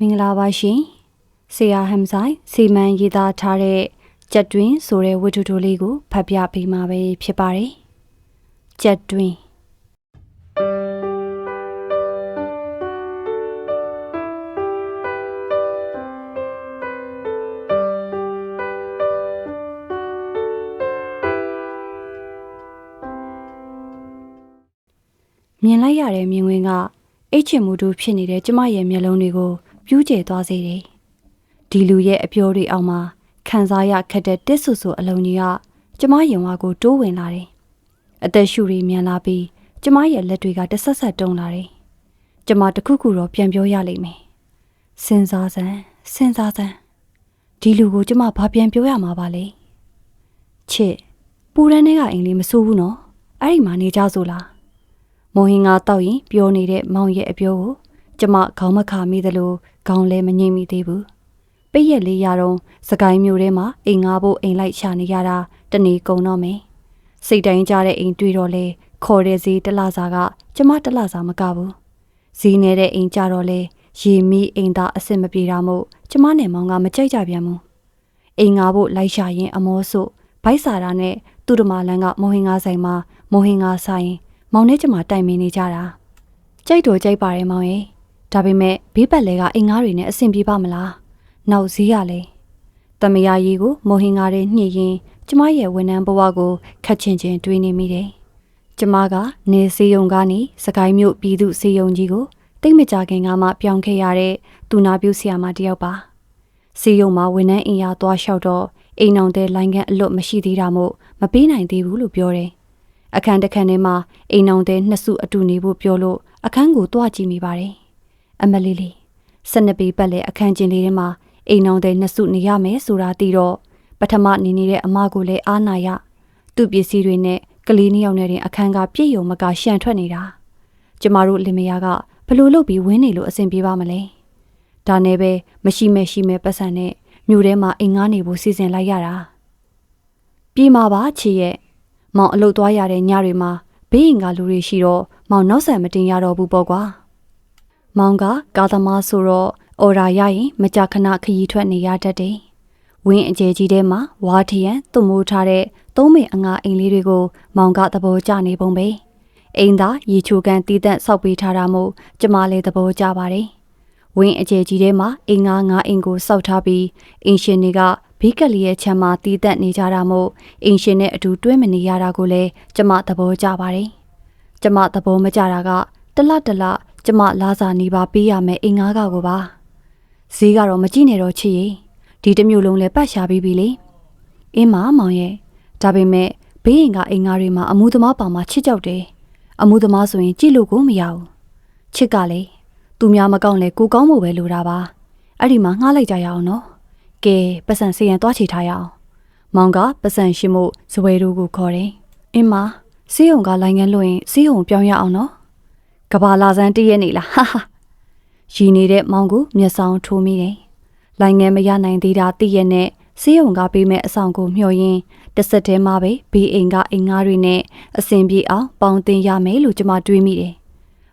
မင်္ဂလာပါရှင်ဆရာဟမ်ဆိုင်စီမံရေးသားထားတဲ့ကြက်တွင်းဆိုတဲ့ဝတ္ထုတိုလေးကိုဖတ်ပြပေးမှာပဲဖြစ်ပါတယ်ကြက်တွင်းမြင်လိုက်ရတဲ့မြင်ကွင်းကအိတ်ချင်မှုတို့ဖြစ်နေတဲ့ကျမရဲ့မျက်လုံးတွေကို ပြူးကျဲသွားစေတယ်။ဒီလူရဲ့အပြောတွေအောက်မှာခံစားရခက်တဲ့တစ်ဆူဆူအလုံးကြီးကကျမရင်ဝါကိုတိုးဝင်လာတယ်။အသက်ရှူတွေမြန်လာပြီးကျမရဲ့လက်တွေကတဆက်ဆက်တုံလာတယ်။ကျမတခုခုတော့ပြန်ပြောရလိမ့်မယ်။စဉ်းစားစမ်းစဉ်းစားစမ်းဒီလူကိုကျမဘာပြန်ပြောရမှာပါလဲ။ချစ်ပူရန်ထဲကအိမ်လေးမဆိုးဘူးနော်။အဲ့ဒီမှာနေကြဆိုလား။မော်ဟင်ကတောက်ရင်ပြောနေတဲ့မောင်ရဲ့အပြောကို ကျမခေါင်းမခါမိသလိုခေါင်းလည်းမငိမ့်မိသေးဘူးပိတ်ရက်လေးရတော့စကိုင်းမျိုးထဲမှာအိမ်ငါဖို့အိမ်လိုက်ရှာနေရတာတနေကုန်တော့မယ်စိတ်တိုင်းကြတဲ့အိမ်တွေ့တော့လေခေါ်တဲ့ဈေးတစ်လစာကကျမတစ်လစာမကဘူးဈေးနေတဲ့အိမ်ကြတော့လေရေမီအိမ်သားအစ်စ်မပြေတာမို့ကျမနဲ့မောင်ကမကြိုက်ကြပြန်ဘူးအိမ်ငါဖို့လိုက်ရှာရင်အမောစို့ဘိုက်စာတာနဲ့သူတမလန်းကမော်ဟင်ငါဆိုင်မှာမော်ဟင်ငါဆိုင်မောင်နဲ့ကျမတိုင်ပင်နေကြတာကြိုက်တော့ကြိုက်ပါတယ်မောင်ရဲ့ ဒါပေမဲ့ဘေးပတ်လဲကအင်ငါးတွေနဲ့အဆင်ပြေပါမလားနောက်ဈေးရလဲတမယာရီကိုမော်ဟင်ငါတွေညှိရင်ကျမရဲ့ဝန်ထမ်းဘဝကိုခက်ချင်ချင်တွေးနေမိတယ်ကျမကနေစေယုံကနေစကိုင်းမြို့ပြည်သူစေယုံကြီးကိုတိတ်မကြခင်ကမှပြောင်းခဲ့ရတဲ့သူနာပြုဆရာမတစ်ယောက်ပါစေယုံမှာဝန်ထမ်းအင်အားသွားလျှောက်တော့အိမ်အောင်တဲ့လိုင်းကန်အလွတ်မရှိသေးတာမို့မပေးနိုင်သေးဘူးလို့ပြောတယ်အခန်းတစ်ခန်းထဲမှာအိမ်အောင်တဲ့နှစ်စုအတူနေဖို့ပြောလို့အခန်းကိုတွားကြည့်မိပါတယ် အမလေးလေး၁၂ပေပတ်လဲအခန်းချင်းလေးထဲမှာအိမ်အောင်တဲ့နှစ်စုနေရမယ်ဆိုတာသိတော့ပထမနေနေတဲ့အမကိုလည်းအားနာရသူ့ပစ္စည်းတွေနဲ့ကလေးနှစ်ယောက်နဲ့တင်အခန်းကပြည့်ယုံမကရှန်ထွက်နေတာကျမတို့လင်မယားကဘလို့လုပ်ပြီးဝင်းနေလို့အဆင်ပြေပါမလဲဒါနဲ့ပဲမရှိမဲ့ရှိမဲ့ပတ်စံနဲ့မြို့ထဲမှာအိမ်ငားနေဖို့စီစဉ်လိုက်ရတာပြေးမှာပါချီရဲ့မောင်အလုတ်သွားရတဲ့ညတွေမှာဘေးရင်ကလူတွေရှိတော့မောင်နောက်ဆံမတင်ရတော့ဘူးပေါ့ကွာ မောင်ကကာသမားဆိုတော့အော်ရာရရင်မကြခဏခရီးထွက်နေရတတ်တယ်ဝင်းအကျယ်ကြီးထဲမှာဝါထရန်သူ့မိုးထားတဲ့သုံးမိအငါအိမ်လေးတွေကိုမောင်ကသဘောကျနေပုံပဲအိမ်သာရေချိုကန်တီးတန့်ဆောက်ပေးထားတာမို့ကျမလည်းသဘောကျပါတယ်ဝင်းအကျယ်ကြီးထဲမှာအိမ်ငါငါအိမ်ကိုစောက်ထားပြီးအင်ရှင်တွေကဘေးကလေးရဲ့ခြံမှာတီးတက်နေကြတာမို့အင်ရှင်နဲ့အတူတွဲမနေရတာကိုလည်းကျမသဘောကျပါတယ်။ကျမသဘောမကျတာကတလတလ ကျမလာစာနေပါပေးရမယ်အင်ငါးကကိုပါ။ဈေးကတော့မကြည့်နဲ့တော့ချစ်ရင်ဒီတစ်မျိုးလုံးလည်းပတ်ရှာပြီးပြီလေ။အင်းမမောင်ရဲ့ဒါပေမဲ့ဘေးရင်ကအင်ငါးတွေမှာအမှုသမားပါမှာချစ်ကြောက်တယ်။အမှုသမားဆိုရင်ကြည့်လို့ကိုမရဘူး။ချစ်ကလေသူများမကောင်းလဲကိုကောင်းဖို့ပဲလိုတာပါ။အဲ့ဒီမှာငှားလိုက်ကြရအောင်နော်။ကဲပတ်စံစီရင်သွားချေထားရအောင်မောင်ကပတ်စံရှိမှုဇဝဲတို့ကိုခေါ်တယ်အင်းမစီးုံကလိုင်းငန်းလို့ရင်စီးုံပြောင်းရအောင်နော် ကဘာလာစမ်းတည့်ရနေလားဟာဟာရီနေတဲ့မောင်ကိုမျက်စောင်းထိုးမိတယ်လိုင်းငန်းမရနိုင်သေးတာတည့်ရနဲ့စီးုံကပေးမဲ့အဆောင်ကိုမျှော်ရင်းတစ်ဆက်တည်းမှာပဲဘေးအိမ်ကအင်ငါးတွေနဲ့အစင်ပြေအောင်ပေါင်းတင်ရမယ်လို့ကျွန်မတွေးမိတယ်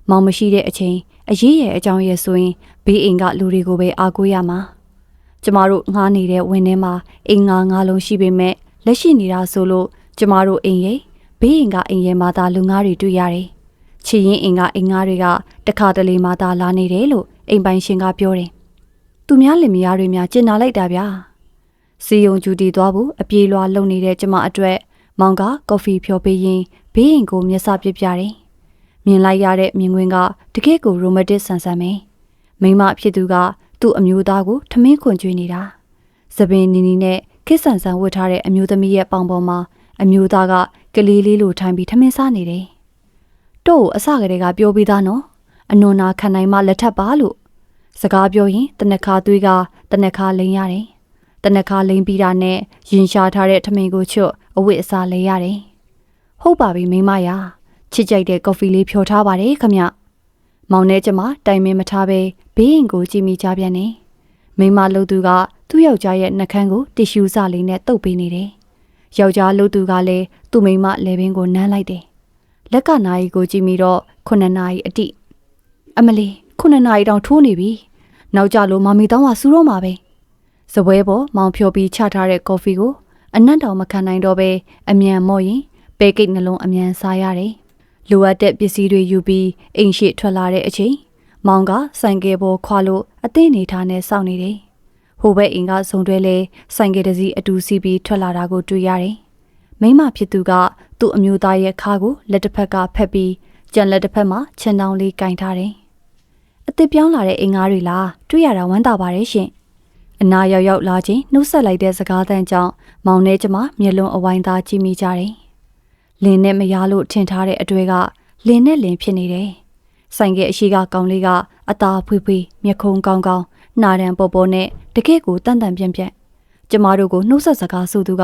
မောင်မရှိတဲ့အချိန်အရေးရဲ့အကြောင်းရဲ့ဆိုရင်ဘေးအိမ်ကလူတွေကိုပဲအားကိုးရမှာကျမတို့ငှားနေတဲ့ဝင်းထဲမှာအိမ်ငါးငါးလုံးရှိပေမဲ့လက်ရှိနေတာဆိုလို့ကျမတို့အိမ်ရဲ့ဘေးအိမ်ကအိမ်ရဲ့မှာသာလူငါးတွေတွေ့ရတယ်။ ချီရင်အိမ်ကအိမ်ငါးတွေကတခါတလေမှသာလာနေတယ်လို့အိမ်ပိုင်ရှင်ကပြောတယ်။သူများလင်မယားတွေများကျင်နာလိုက်တာဗျာ။စီယုံကျူတီသွားဖို့အပြေးလွှာလုံနေတဲ့ကျမအတွက်မောင်ကကော်ဖီဖြောပေးရင်းဘေးအိမ်ကိုမျက်စာပစ်ပြတယ်။မြင်လိုက်ရတဲ့မြင်ကွင်းကတကယ့်ကိုရိုမန်တစ်ဆန်ဆန်ပဲ။မိမဖြစ်သူကသူ့အမျိုးသားကိုထမင်းခွန်ကျွေးနေတာ။သပင်နီနီနဲ့ခစ်ဆန်ဆန်ဝတ်ထားတဲ့အမျိုးသမီးရဲ့ပေါင်ပေါ်မှာအမျိုးသားကကလေးလေးလိုထိုင်ပြီးထမင်းစားနေတယ်။ တို့အစကတည်းကပြောပြီးသားနော်။အနွန်နာခံနိုင်မှလက်ထပ်ပါလို့စကားပြောရင်တနခါသွေးကတနခါလိန်ရတယ်။တနခါလိန်ပြီးတာနဲ့ရင်ရှာထားတဲ့ထမင်းကိုချွတ်အဝတ်အစားလဲရတယ်။ဟုတ်ပါပြီမိမရာချစ်ကြိုက်တဲ့ကော်ဖီလေးဖြော်ထားပါတယ်ခမ။မောင်နဲ့ကျမတိုင်မင်မထားပဲဘေးရင်ကိုကြည့်မိကြပြန်နေမိမလှုပ်သူကသူ့ယောက်ျားရဲ့နှကန်းကိုတီရှူးစလေးနဲ့တုပ်ပေးနေတယ်ယောက်ျားလှုပ်သူကလည်းသူ့မိမလဲပင်ကိုနမ်းလိုက်တယ် လက်ကနာရီကိုကြည့်မိတော့ခုနှစ်နာရီအတိအမလီခုနှစ်နာရီတောင်ထိုးနေပြီနောက်ကြလို့မမီတောင်းကစူတော့မှာပဲစပွဲပေါ်မောင်ဖြော်ပြီးချထားတဲ့ကော်ဖီကိုအနံ့တောင်မခံနိုင်တော့ပဲအမြန်မော့ရင်ပဲကိတ်နှလုံးအမြန်စားရတယ်လိုအပ်တဲ့ပစ္စည်းတွေယူပြီးအိမ်ရှိထွက်လာတဲ့အချိန်မောင်ကဆိုင်ကယ်ပေါ်ခွာလို့အသင့်နေထားနဲ့စောင့်နေတယ်ဟိုဘက်အိမ်ကဇုံတွဲလဲဆိုင်ကယ်တစ်စီးအတူစီးပြီးထွက်လာတာကိုတွေ့ရတယ်မိမဖြစ်သူက သူ့အမျိုးသားရဲ့ခါကိုလက်တစ်ဖက်ကဖက်ပြီးကြံလက်တစ်ဖက်မှာခြံတောင်လေးကင်ထားတယ်အစ်စ်ပြောင်းလာတဲ့အင်္ဂါတွေလားတွေ့ရတာဝမ်းသာပါတယ်ရှင်အနာရောက်ရောက်လာချင်းနှုတ်ဆက်လိုက်တဲ့စကားသံကြောင့်မောင်နဲ့ကျမမျက်လုံးအဝိုင်းသားကြည့်မိကြတယ်လင်းနဲ့မရလို့ထင်ထားတဲ့အတွေ့ကလင်းနဲ့လင်းဖြစ်နေတယ်ဆိုင်ကအရှိကကောင်လေးကအသာဖွေးဖွေးမျက်ခုံးကောင်းကောင်းနှာတန်ပေါ်ပေါ်နဲ့တကယ့်ကိုတန်တန်ပြန့်ပြန့်ကျမတို့ကိုနှုတ်ဆက်စကားဆိုသူက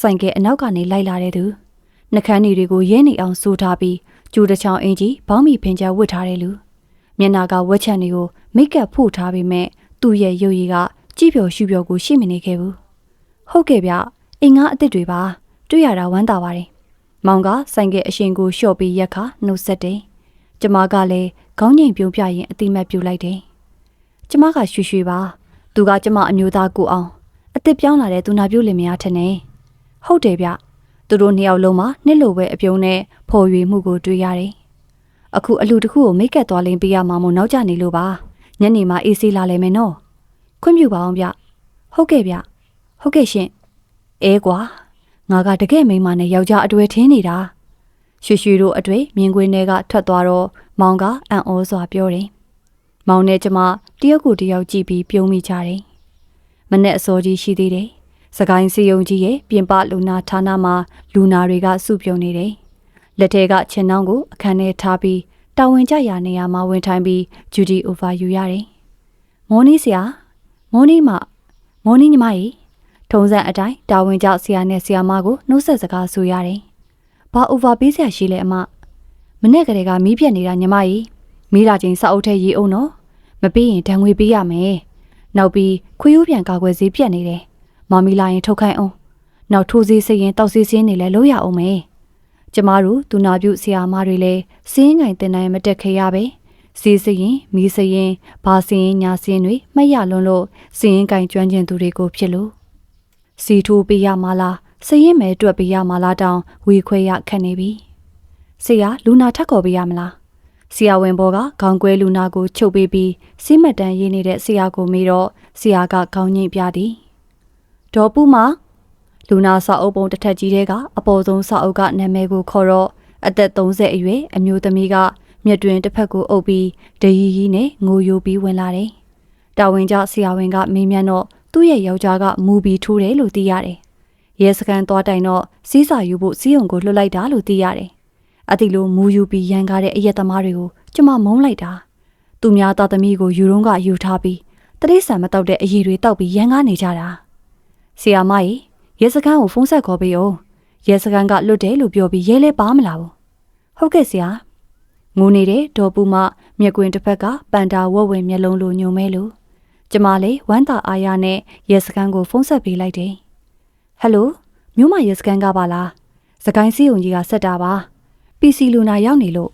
ဆိုင်ကအနောက်ကနေလိုက်လာတဲ့သူ နှကန်းတွေတွေကိုရဲနေအောင်ဆိုထားပြီးကျူတချောင်းအင်ကြီးဘောင်းမီဖင်ချဝတ်ထားတဲ့လူမျက်နာကဝက်ချန်တွေကိုမိတ်ကပ်ဖို့ထားပေမဲ့သူ့ရဲ့ရုပ်ရည်ကကြည့်ပျော်ရှုပျော်ကိုရှိမနေခဲ့ဘူးဟုတ်ကဲ့ဗျအင်္ဂါအစ်စ်တွေပါတွေ့ရတာဝမ်းသာပါတယ်မောင်ကဆိုင်ကအရှင်ကိုလျှော့ပြီးရက်ခါနှုတ်ဆက်တယ်ကျမကလည်းခေါင်းငိမ်ပြုံးပြရင်အတိမတ်ပြူလိုက်တယ်ကျမကရွှေရွှေပါသူကကျမအမျိုးသားကိုအောင်အစ်စ်ပြောင်းလာတဲ့သူနာပြုလင်မယားထင်နေဟုတ်တယ်ဗျ သူတို့နှစ်ယောက်လုံးမှာနှစ်လိုပဲအပြုံးနဲ့ဖော်ရွေမှုကိုတွေ့ရတယ်အခုအလူတစ်ခုကိုမိတ်ကပ်သွားလင်းပေးရမှာမို့နောက်ကျနေလို့ပါညနေမှအေးဆေးလာလဲမယ်နော်ခွင့်ပြုပါအောင်ဗျဟုတ်ကဲ့ဗျဟုတ်ကဲ့ရှင်အဲကွာငါကတကယ်မိန်းမနဲ့ယောက်ျားအတွေ့ထင်းနေတာရွှေရွှေတို့အတွေ့မြင်ကွင်းထဲကထွက်သွားတော့မောင်ကအံ့ဩစွာပြောတယ်မောင်နဲ့ကျမတယောက်ကိုတယောက်ကြည့်ပြီးပြုံးမိကြတယ်မနဲ့အစောကြီးရှိသေးတယ် စကိုင်းစီယုံကြီးရဲ့ပြင်ပလူနာဌာနမှာလူနာတွေကစုပြုံနေတယ်လက်ထဲကခြင်နှောင်းကိုအခန်းထဲထားပြီးတာဝန်ကျရာနေရာမှာဝင်ထိုင်ပြီးဂျူဒီအိုဗာယူရတယ်မော်နီဆရာမော်နီမမော်နီညီမကြီးထုံးစံအတိုင်းတာဝန်ကျဆရာနဲ့ဆရာမကိုနှုတ်ဆက်စကားဆိုရတယ်။ဘာအိုဗာပေးဆရာရှိလဲအမ။မနေ့ကလေးကမီးပြက်နေတာညီမကြီး။မီးလာချင်းစောက်အုပ်ထဲရေးအောင်နော်။မပေးရင်ဒဏ်ငွေပေးရမယ်။နောက်ပြီးခွေးရိုးပြန်ကာကွယ်ဆေးပြက်နေတယ်။ မမီလာရင်ထုတ်ခိုင်းအောင်။နောက်ထိုးဆေးစရင်တောက်ဆေးစင်းနေလဲလို့ရအောင်မယ်။ကျမတို့သူနာပြုဆရာမတွေလည်းစင်းငိုင်တင်နိုင်မတက်ခဲရပဲ။စီးစရင်မီးစရင်ဘာစရင်ညာစရင်တွေမှတ်ရလွန်းလို့စရင်ကင်ကျွမ်းကျင်သူတွေကိုဖြစ်လို့စီထိုးပေးရမလားစရင်မဲတွက်ပေးရမလားတောင်ဝေခွဲရခက်နေပြီဆရာလူနာထက်ခေါ်ပေးရမလားဆရာဝန်ဘောကခေါင်းကွဲလူနာကိုချုပ်ပေးပြီးစိမတ်တန်ရေးနေတဲ့ဆရာကိုမေးတော့ဆရာကခေါင်းညိတ်ပြသည် ဒေါ်ပူမလူနာစာအုပ်ပုံတစ်ထက်ကြီးတဲ့ကအပေါ်ဆုံးစာအုပ်ကနာမည်ကိုခေါ်တော့အသက်30အရွယ်အမျိုးသမီးကမျက်တွင်တစ်ဖက်ကိုအုပ်ပြီးဒရီရီနဲ့ငိုယိုပြီးဝင်လာတယ်။တာဝန်ကျဆရာဝန်ကမေးမြန်းတော့သူ့ရဲ့ယောက်ျားကမူပြီးထိုးတယ်လို့သိရတယ်။ရဲစခန်းသွားတိုင်တော့စီးစာယူဖို့စီးုံကိုလွှတ်လိုက်တာလို့သိရတယ်။အတိလိုမူယူပြီးရန်ကားတဲ့အရက်သမားတွေကိုကျမမုန်းလိုက်တာ။သူများသားသမီးကိုယူတော့ကယူထားပြီးတရိษံမတောက်တဲ့အရည်တွေတောက်ပြီးရန်ကားနေကြတာ။ ဆီယာမကြီးရဲစခန်းကိုဖုန်းဆက်ခေါ်ပေးအောင်။ရဲစခန်းကလွတ်တယ်လို့ပြောပြီးရဲလဲပါမလာဘူး။ဟုတ်ကဲ့ဆရာ။ငိုနေတဲ့ဒေါ်ပူမမြက်ကွင်းတစ်ဖက်ကပန်တာဝက်ဝင်မျက်လုံးလိုညုံမဲလို့ကျမလေးဝမ်းသာအားရနဲ့ရဲစခန်းကိုဖုန်းဆက်ပေးလိုက်တယ်။ဟယ်လိုမြို့မရဲစခန်းကပါလား။စကိုင်းစီုံကြီးကဆက်တာပါ။ PC လူနာရောက်နေလို့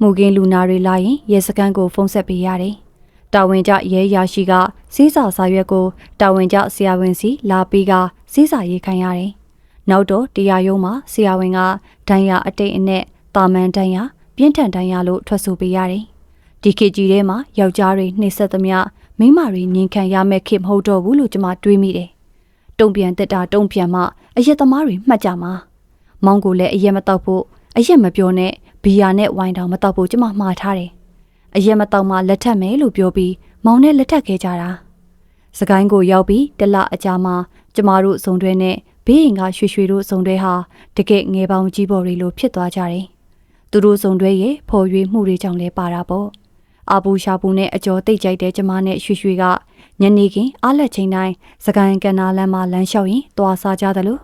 မူကင်းလူနာတွေလာရင်ရဲစခန်းကိုဖုန်းဆက်ပေးရတယ်။ တာဝန်ကျရဲရရှိကစီးစာစာရွက်ကိုတာဝန်ကျဆရာဝန်စီလာပြီးကစီးစာရေးခိုင်းရတယ်။နောက်တော့တရားရုံးမှာဆရာဝန်ကဒဏ်ရာအတိတ်အနဲ့တာမန်ဒဏ်ရာပြင်းထန်ဒဏ်ရာလို့ထွက်ဆိုပေးရတယ်။ဒီခေတ်ကြီးထဲမှာယောက်ျားတွေနှိမ့်ဆက်သမျှမိမတွေငင်ခံရမဲ့ခေမဟုတ်တော့ဘူးလို့ကျွန်မတွေးမိတယ်။တုံပြန်တက်တာတုံပြန်မှအရက်သမားတွေမှတ်ကြမှာ။မောင်ကိုလည်းအရက်မတောက်ဖို့အရက်မပြောနဲ့ဘီယာနဲ့ဝိုင်တောင်မတောက်ဖို့ကျွန်မမှားထားတယ်။ အရက်မတောက်မှလက်ထက်မယ်လို့ပြောပြီးမောင်နဲ့လက်ထက်ခဲ့ကြတာ။စကိုင်းကိုရောက်ပြီးတလအကြာမှာကျမတို့စုံတွဲနဲ့ဘေးရင်ကရွှေရွှေတို့စုံတွဲဟာတကယ့်ငယ်ပေါင်းကြီးပေါ်တွေလိုဖြစ်သွားကြတယ်။သူတို့စုံတွဲရဲ့ဖော်ရွေမှုတွေကြောင့်လဲပါတာပေါ့။အာပူရှာပူနဲ့အကျော်တိတ်ကြိုက်တဲ့ကျမနဲ့ရွှေရွှေကညနေခင်းအားလက်ချိန်တိုင်းစကိုင်းကန်နာလမ်းမှာလမ်းလျှောက်ရင်သွားစားကြသလို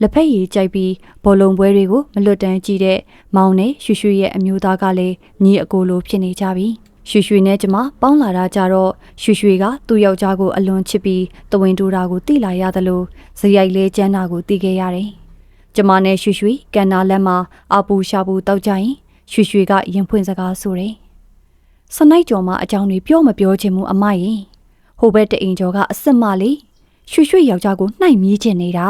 လက်ဖက်ရည်ကြိုက်ပြီးဘောလုံးပွဲတွေကိုမလွတ်တမ်းကြည့်တဲ့မောင်နဲ့ရွှေရွှေရဲ့အမျိုးသားကလည်းညီအကိုလိုဖြစ်နေကြပြီရွှေရွှေနဲ့ကျမပေါင်းလာတာကြတော့ရွှေရွှေကသူ့ယောက်ျားကိုအလွန်ချစ်ပြီးတဝင်းတူတာကိုတိလာရသလိုဇယိုက်လေးကျန်းတာကိုတိခဲ့ရတယ်ကျမနဲ့ရွှေရွှေကန်နာလမ်းမှာအပူရှာပူတောက်ကြရင်ရွှေရွှေကရင်ဖွင့်စကားဆိုတယ်စနိုက်ကြော်မအကြောင်းတွေပြောမပြောချင်ဘူးအမရင်ဟိုဘက်တအိမ်ကျော်ကအစ်စ်မလေးရွှေရွှေယောက်ျားကိုနှိုက်မြည်ချင်နေတာ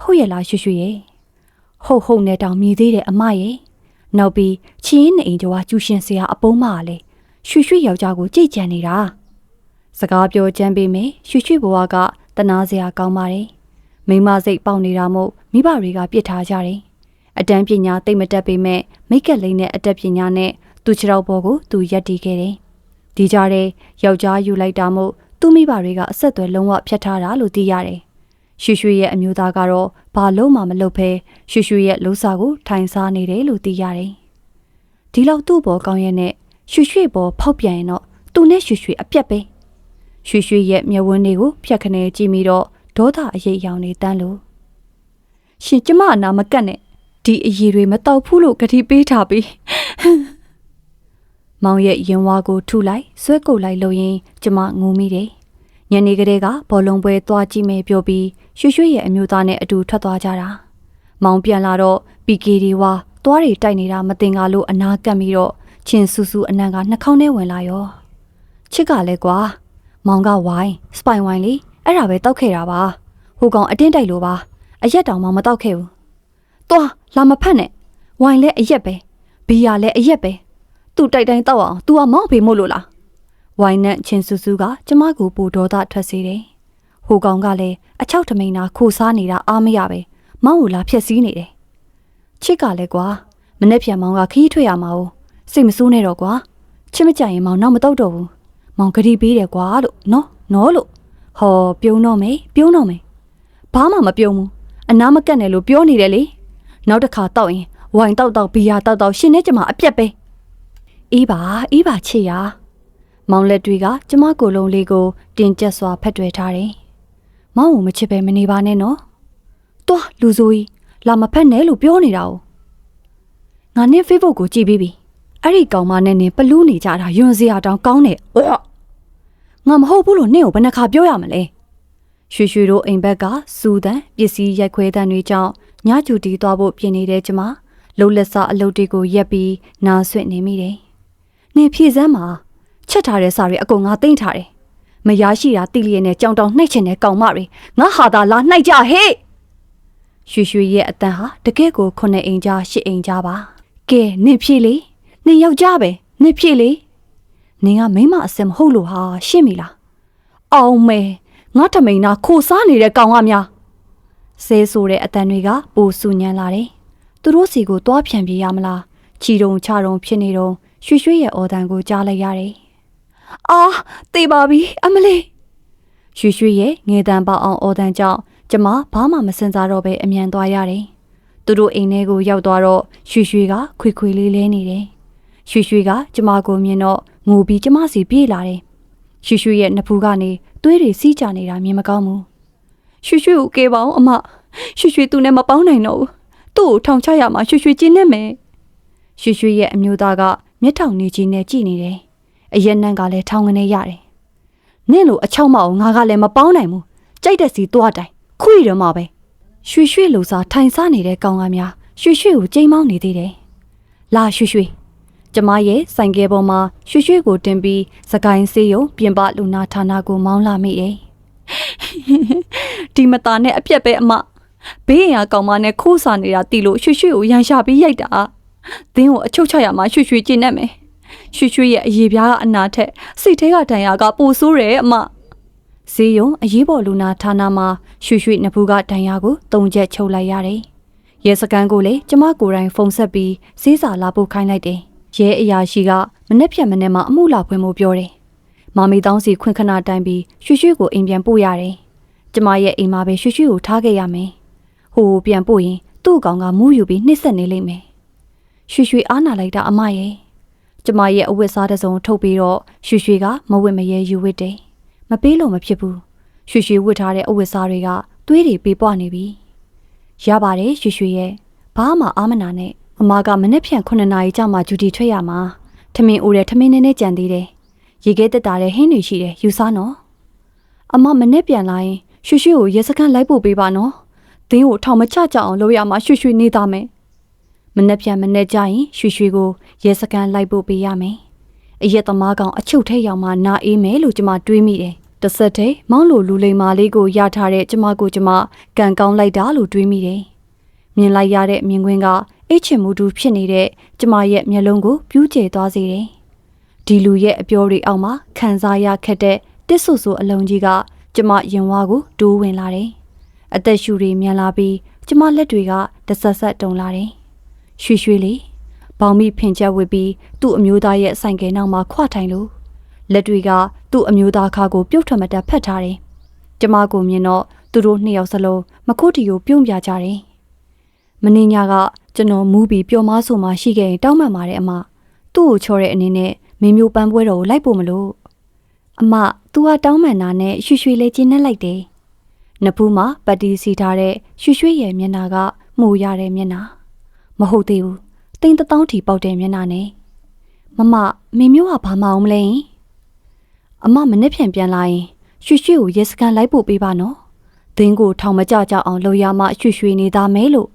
ဟုတ်ရဲ့လားရွှေရွှေရဲ့ဟုတ်ဟုတ်နဲ့တောင်မြည်သေးတယ်အမရဲ့နောက်ပြီးချင်းနေအိမ်ကျော်ကကျူရှင်ဆရာအပုံးမကလည်းရွှေရွှေယောက်ျားကိုကြိတ်ကြံနေတာစကားပြောကြမ်းပေးမယ်ရွှေရွှေဘဝကတနာစရာကောင်းပါတယ်မိမစိတ်ပေါက်နေတာမို့မိဘတွေကပြစ်ထားကြတယ်အတန်းပညာတိတ်မတက်ပေမဲ့မိတ်ကက်လိမ့်နဲ့အတက်ပညာနဲ့သူခြေထောက်ပေါ်ကိုသူရက်တည်ခဲ့တယ်ဒီကြားထဲယောက်ျားယူလိုက်တာမို့သူ့မိဘတွေကအဆက်အသွယ်လုံးဝဖြတ်ထားတာလို့သိရတယ်။ ရွှေရွှေရဲ့အမျိုးသားကတော့ဘာလို့မှမလုပ်ဖဲရွှေရွှေရဲ့လှူစာကိုထိုင်စားနေတယ်လို့သိရတယ်။ဒီလောက်သူ့ဘောကောင်းရဲ့နဲ့ရွှေရွှေဘောဖောက်ပြန်ရင်တော့သူနဲ့ရွှေရွှေအပြက်ပဲ။ရွှေရွှေရဲ့မျက်ဝန်းတွေကိုဖြတ်ခနဲကြည့်ပြီးတော့ဒေါသအရေးရောင်နေတန်းလို့ရှင်ကျမအနာမကတ်နဲ့ဒီအရေးတွေမတောက်ဘူးလို့ကတိပေးထားပြီးမောင်ရဲ့ရင်ဝါကိုထုလိုက်ဆွဲကုတ်လိုက်လို့ရင်ကျမငိုမိတယ်။ ညနေကလေးကဘောလုံးပွဲသွားကြည့်မယ်ပြောပြီးရွှေရွှေရဲ့အမျိုးသားနဲ့အတူထွက်သွားကြတာ။မောင်ပြန်လာတော့ပီကေဒီဝါသွားတွေတိုက်နေတာမတင်ကားလို့အနာကပ်ပြီးတော့ချင်းဆူဆူအနံကနှာခေါင်းထဲဝင်လာရော။ချစ်ကလည်းကွာမောင်ကဝိုင်းစပိုင်ဝိုင်းလေအဲ့ဒါပဲတောက်ခဲ့တာပါ။ဟိုကောင်အတင်းတိုက်လို့ပါအရက်တောင်မှမတောက်ခဲ့ဘူး။သွားလာမဖက်နဲ့ဝိုင်းလဲအရက်ပဲဘီယာလဲအရက်ပဲ။ तू တိုက်တိုင်းတောက်အောင် तू ကမောက်ဖေမို့လို့လား ဝိုင်းနဲ့ချင်းဆူဆူကကျမကိုပူဒေါသထွက်စေတယ်ဟိုကောင်ကလည်းအချောက်ထမိန်နာခိုစားနေတာအားမရပဲမောင်းကိုလာဖြက်စီးနေတယ်ချစ်ကလည်းကွာမနေ့ပြန်မောင်ကခီးထွက်ရမှာ哦စိတ်မဆိုးနဲ့တော့ကွာချစ်မကြရင်မောင်နောက်မတော့တော့ဘူးမောင်ဂရီပေးတယ်ကွာလို့နော်နော်လို့ဟောပြုံးတော့မယ်ပြုံးတော့မယ်ဘာမှမပြုံးဘူးအနာမကတ်နဲ့လို့ပြောနေတယ်လေနောက်တစ်ခါတောက်ရင်ဝိုင်တောက်တောက်ဘီယာတောက်တောက်ရှင်နေကြမှာအပြက်ပဲအေးပါအေးပါချစ်ရ မောင်လက်တွေကကျမကိုယ်လုံးလေးကိုတင်ကျက်စွာဖက်တွယ်ထားတယ်မောင်ကိုမချစ်ပဲမနေပါနဲ့နော်တွားလူဆိုကြီးလာမဖက်နဲ့လို့ပြောနေတာ哦ငါနဲ့ Facebook ကိုကြည့်ပြီးပြီအဲ့ဒီကောင်မနဲ့နင်ပလူးနေကြတာယွန်စရာတောင်ကောင်းတယ်အော်ငါမဟုတ်ဘူးလို့နင့်ကိုဘယ်နှခါပြောရမလဲရွှေရွှေတို့အိမ်ဘက်ကစူတန်ပစ္စည်းရိုက်ခွဲတန်တွေကြောင့်ညကျူတီသွားဖို့ပြင်နေတဲ့ကျမလှုပ်လက်စားအလုပ်တွေကိုရက်ပြီးနားဆွင့်နေမိတယ်။နေဖြည့်စမ်းမှာ ချက်ထားတဲ့စာတွေအကုန်ငါသိမ့်ထားတယ်။မရရှိတာတိလျက်နဲ့ကြောင်တောင်နှိပ်ချင်တဲ့ကောင်မတွေငါဟာသာလာနှိုက်ကြဟေ့။ရွှေရွှေရဲ့အတန်ဟာတကယ့်ကိုခုနှစ်အိမ်ကြားရှစ်အိမ်ကြားပါ။ကဲနေဖြည့်လေနေယောက်ျားပဲနေဖြည့်လေနင်ကမိမအစင်မဟုတ်လို့ဟာရှင်းပြီလား။အောင်မဲငါထမိန်နာခိုစားနေတဲ့ကောင်ကများဆဲဆိုတဲ့အတန်တွေကပိုဆူညံလာတယ်။သူတို့စီကိုတွားဖြန့်ပြေးရမလား။ချီတုံချတုံဖြစ်နေတော့ရွှေရွှေရဲ့အော်တန်ကိုကြားလိုက်ရတယ်။ အာတေးပါပြီအမလေး။ရွှေရွှေရဲ့ငေတန်ပေါအောင်အော်တန်ကြောင့်ကျမဘာမှမစင်စားတော့ပဲအမြန်သွားရတယ်။သူတို့အိမ်ထဲကိုရောက်သွားတော့ရွှေရွှေကခွေခွေလေးလဲနေတယ်။ရွှေရွှေကကျမကိုမြင်တော့ငိုပြီးကျမစီပြေးလာတယ်။ရွှေရွှေရဲ့နှဖူးကနေသွေးတွေစီးကြနေတာမြင်မကောင်းဘူး။ရွှေရွှေကိုကေပါအောင်အမရွှေရွှေသူနဲ့မပေါင်းနိုင်တော့ဘူး။သူ့ကိုထောင်ချရမှာရွှေရွှေကျင်းနေမယ်။ရွှေရွှေရဲ့အမျိုးသားကမျက်ထောင်နေကြီးနဲ့ကြည်နေတယ်။ အရက်နံကလည်းထောင်ကနေရတယ်။နင့်လိုအချောက်မအောင်ငါကလည်းမပေါင်းနိုင်ဘူး။ကြိုက်တဲ့စီသွားတိုင်ခွေရမှာပဲ။ရွှေရွှေလိုစားထိုင်စားနေတဲ့ကောင်ကများရွှေရွှေကိုကြိမ်မောင်းနေသေးတယ်။လာရွှေရွှေကျမရဲ့ဆိုင်ကယ်ပေါ်မှာရွှေရွှေကိုတင်ပြီးစကိုင်းစေးရုံပြင်ပလူနာဌာနကိုမောင်းလာမိတယ်။ဒီမသားနဲ့အပြက်ပဲအမဘေးရင်ကကောင်မနဲ့ခိုးစားနေတာတီလို့ရွှေရွှေကိုရန်ရှာပြီးရိုက်တာ။သင်းကိုအချုပ်ချရမှာရွှေရွှေကျင့်နေမယ်။ ရွှေရွှေရဲ့အရေးပြားကအနာထက်စိတ်ထဲကဒဏ်ရာကပိုဆိုးတယ်အမ။ဈေးရုံအရေးပေါ်လူနာဌာနမှာရွှေရွှေနှစ်ဖူးကဒဏ်ရာကိုတုံချက်ချုပ်လိုက်ရတယ်။ရဲစခန်းကိုလည်းကျမကိုယ်တိုင်ဖုန်းဆက်ပြီးစေးစာလာဖို့ခိုင်းလိုက်တယ်။ရဲအရာရှိကမနေ့ဖြတ်မနေ့မှအမှုလာဖွင့်ဖို့ပြောတယ်။မမီတောင်းစီခွင့်ခဏတိုင်းပြီးရွှေရွှေကိုအိမ်ပြန်ပို့ရတယ်။ကျမရဲ့အိမ်မှာပဲရွှေရွှေကိုထားခဲ့ရမယ်။ဟိုပြန်ပို့ရင်သူ့ကောင်ကမူးယူပြီးနှိမ့်ဆက်နေလိမ့်မယ်။ရွှေရွှေအားနာလိုက်တာအမရဲ့။ ကျမရဲ့အဝတ်စားတစ်စုံထုတ်ပြီးတော့ရွှေရွှေကမဝတ်မရဲယူဝတ်တယ်။မပေးလို့မဖြစ်ဘူး။ရွှေရွှေဝတ်ထားတဲ့အဝတ်စားတွေကသွေးတွေပေးပွားနေပြီ။ရပါတယ်ရွှေရွှေရဲ့ဘာမှအာမနာနဲ့မမကမနေ့ဖြန်9နာရီကြာမှဂျူတီထွက်ရမှာထမင်းအိုးတဲ့ထမင်းနည်းနည်းကြံသေးတယ်ရေခဲတက်တာတဲ့ဟင်းတွေရှိတယ်ယူစားနော်အမမနေ့ပြန်လာရင်ရွှေရွှေကိုရဲစခန်းလိုက်ပို့ပေးပါနော်သင်းကိုထောင်မချကြအောင်လုပ်ရမှာရွှေရွှေနေသားမယ် မနေ့ပြန်မနေ့ကျရင်ရွှေရွှေကိုရဲစခန်းလိုက်ပို့ပေးရမယ်အရက်သမားကောင်အချုပ်ထဲရောက်မှနာအေးမယ်လို့ကျမတွေးမိတယ်တစ်ဆက်တည်းမောင်းလိုလူလိမ္မာလေးကိုရထားတဲ့ကျမကိုကျမကန်ကောင်းလိုက်တာလို့တွေးမိတယ်မြင်လိုက်ရတဲ့မြင်ကွင်းကအိတ်ချင်မှုတူဖြစ်နေတဲ့ကျမရဲ့မျက်လုံးကိုပြူးကျဲသွားစေတယ်ဒီလူရဲ့အပြောတွေအောက်မှာခံစားရခက်တဲ့တစ်ဆူဆူအလုံးကြီးကကျမရင်ဝါကိုတိုးဝင်လာတယ်အသက်ရှူတွေမြန်လာပြီးကျမလက်တွေကတဆက်ဆက်တုံလာတယ် ရွှေရွှေလေးဘောင်မိဖင်ချက်ဝစ်ပြီးသူ့အမျိုးသားရဲ့ဆိုင်ကယ်နောက်မှာခွထိုင်လို့လက်တွေကသူ့အမျိုးသားခါကိုပြုတ်ထွက်မတက်ဖက်ထားတယ်ကျမကိုမြင်တော့သူတို့နှစ်ယောက်စလုံးမခုတ်တီကိုပြုံးပြကြတယ်မင်းညာကကျွန်တော်မူးပြီးပျော်မားဆိုမှရှိခဲ့ရင်တောင်းပန်ပါတယ်အမသူ့ကိုချော်တဲ့အနေနဲ့မင်းမျိုးပန်းပွဲတော်ကိုလိုက်ဖို့မလို့အမ तू ကတောင်းပန်တာနဲ့ရွှေရွှေလေးကျင်းနဲ့လိုက်တယ်နဖူးမှာပတ်တီစီထားတဲ့ရွှေရွှေရဲ့မျက်နှာကမှုရတဲ့မျက်နှာ မဟုတ်သေးဘူးတိမ်တတောင်းထီပေါက်တဲ့မျက်နှာနဲ့မမမင်းမျိုးကဘာမအောင်မလဲဟင်အမမနစ်ဖြန်ပြန်လာရင်ရွှေရွှေကိုရေစကန်လိုက်ပို့ပေးပါနော်ဒင်းကိုထောင်မကြကြအောင်လှုပ်ရမှရွှေရွှေနေသားမဲလို့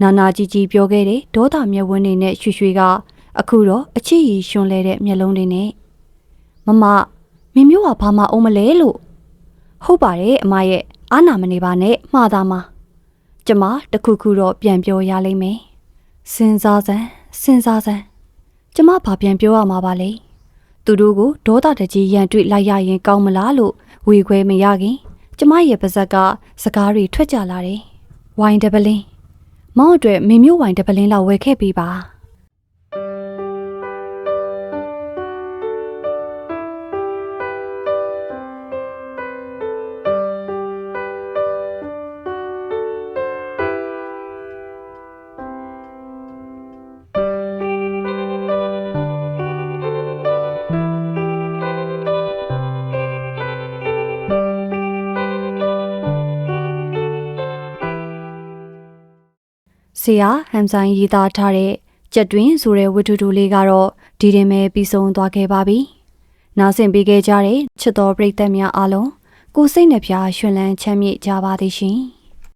နာနာကြီးကြီးပြောခဲ့တဲ့ဒေါသမျက်ဝန်းတွေနဲ့ရွှေရွှေကအခုတော့အချစ်ရီရှင်လဲတဲ့မျက်လုံးတွေနဲ့မမမင်းမျိုးကဘာမအောင်မလဲလို့ဟုတ်ပါတယ်အမရဲ့အာနာမနေပါနဲ့မှားသားမကျမတခုခုတော့ပြန်ပြောရလိမ့်မယ် စဉ်းစားစမ်းစဉ်းစားစမ်းကျမဘာပြန်ပြောရမှာပါလဲသူတို့ကိုဒေါသတကြီးရန်တွေ့လိုက်ရရင်ကောင်းမလားလို့ဝေခွဲမရခင်ကျမရဲ့ပါဇက်ကစကားတွေထွက်ကြလာတယ်ဝိုင်ဒပလင်းမောင်အတွက်မင်းမျိုးဝိုင်ဒပလင်းလောက်ဝယ်ခဲ့ပေးပါ ဆရာဟမ်ဆိုင်ရေးသားထားတဲ့ကြက်တွင်ဆိုတဲ့ဝတ္ထုတူလေးကတော့ဒီရင်ပဲပြီးဆုံးသွားခဲ့ပါပြီ။နားဆင်ပေးခဲ့ကြတဲ့ချစ်တော်ပရိသတ်များအားလုံးကိုစိတ်နှဖျားရှင်လန်းချမ်းမြေ့ကြပါသည်ရှင်။